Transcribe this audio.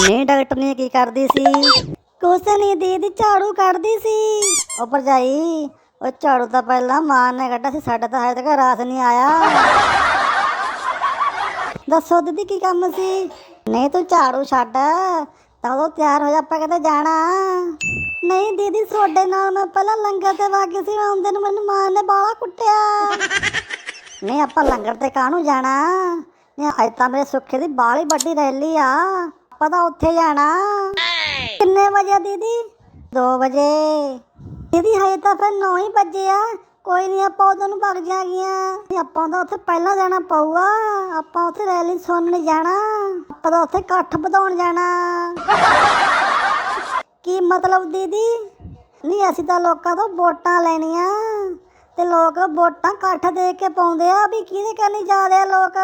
ਨਹੀਂ ਡਾਕਟਰ ਕੀ ਕਰਦੀ ਸੀ? ਕੁਛ ਨਹੀਂ ਦੀਦੀ ਝਾੜੂ ਕੱਢਦੀ ਸੀ। ਉਹ ਭਰਜਾਈ ਉਹ ਝਾੜੂ ਤਾਂ ਪਹਿਲਾਂ ਮਾਂ ਨੇ ਕੱਢਿਆ ਸੀ ਸਾਡਾ ਤਾਂ ਹਜੇ ਤੱਕ ਰਾਤ ਨਹੀਂ ਆਇਆ। ਦੱਸੋ ਦੀਦੀ ਕੀ ਕੰਮ ਸੀ? ਨਹੀਂ ਤੂੰ ਝਾੜੂ ਛੱਡ। ਤਾਂ ਉਹ ਤਿਆਰ ਹੋ ਜਾ ਆਪਾਂ ਕਿਤੇ ਜਾਣਾ। ਨਹੀਂ ਦੀਦੀ ਤੁਹਾਡੇ ਨਾਲ ਮੈਂ ਪਹਿਲਾਂ ਲੰਗਰ ਤੇ ਵਾਗੀ ਸੀ ਆਉਂਦੇ ਨੂੰ ਮੈਨੂੰ ਮਾਂ ਨੇ ਬਾਲਾ ਕੁੱਟਿਆ। ਨਹੀਂ ਆਪਾਂ ਲੰਗਰ ਤੇ ਕਾਹਨੂੰ ਜਾਣਾ? ਨਹੀਂ ਅੱਜ ਤਾਂ ਮੇਰੇ ਸੁੱਖੇ ਦੀ ਬਾਲੀ ਵੱਡੀ ਰੈਲੀ ਆ। ਆਪਾਂ ਤਾਂ ਉੱਥੇ ਜਾਣਾ। ਕਿੰਨੇ ਵਜੇ ਦੀਦੀ? 2 ਵਜੇ। ਦੀਦੀ, ਹਜੇ ਤਾਂ ਫਿਰ 9 ਹੀ ਵਜੇ ਆ। ਕੋਈ ਨਹੀਂ ਆਪਾਂ ਉਦੋਂ ਨੂੰ ਭੱਜ ਜਾਗੀਆਂ। ਆਪਾਂ ਤਾਂ ਉੱਥੇ ਪਹਿਲਾਂ ਜਾਣਾ ਪਊਗਾ। ਆਪਾਂ ਉੱਥੇ ਰੈਲੀ ਸੁਣਨ ਜਾਣਾ। ਆਪਾਂ ਤਾਂ ਉੱਥੇ ਇਕੱਠ ਵਧਾਉਣ ਜਾਣਾ। ਕੀ ਮਤਲਬ ਦੀਦੀ? ਨਹੀਂ, ਅਸੀਂ ਤਾਂ ਲੋਕਾਂ ਤੋਂ ਵੋਟਾਂ ਲੈਣੀਆਂ। ਤੇ ਲੋਕ ਵੋਟਾਂ ਇਕੱਠ ਦੇ ਕੇ ਪਾਉਂਦੇ ਆ। ਵੀ ਕਿਹਦੇ ਕਰਨੀ ਜਾ ਰਹੇ ਆ ਲੋਕ?